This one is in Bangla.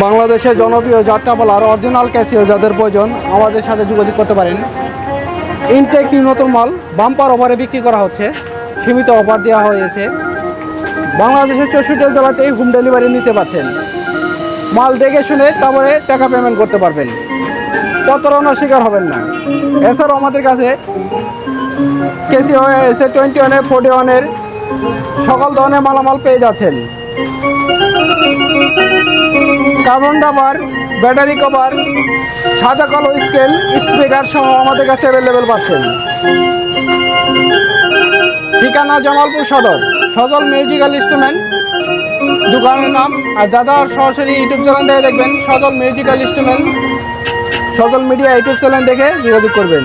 বাংলাদেশের জনপ্রিয় যাত্রাপালার অরিজিনাল ক্যাসিও যাদের প্রয়োজন, আমাদের সাথে যোগাযোগ করতে পারেন। ইনটেক নতুন মাল বাম্পার অফারে বিক্রি করা হচ্ছে। সীমিত অফার দেওয়া হয়েছে। বাংলাদেশের চৌষট্টি জেলাতেই হোম ডেলিভারি নিতে পারছেন। মাল দেখে শুনে তারপরে টাকা পেমেন্ট করতে পারবেন। প্রতারণার শিকার হবেন না। এছাড়াও আমাদের কাছে কেসিও এসে টোয়েন্টি ওয়ানের ফোর্টি ওয়ানের সকল ধরনের মালামাল পেয়ে যাচ্ছেন। কার্বন ডাবার ব্যাটারি কভার সাদা কালো স্কেল স্পিকার সহ আমাদের কাছে অ্যাভেলেবেল পাচ্ছেন। ঠিকানা জামালপুর সদর, সজল মিউজিক্যাল ইনস্ট্রুমেন্ট দোকানের নাম। আর যারা সরাসরি ইউটিউব চ্যানেল দেখে দেখবেন, Sajal musical instrument Sajal media YouTube channel দেখে যোগাযোগ করবেন।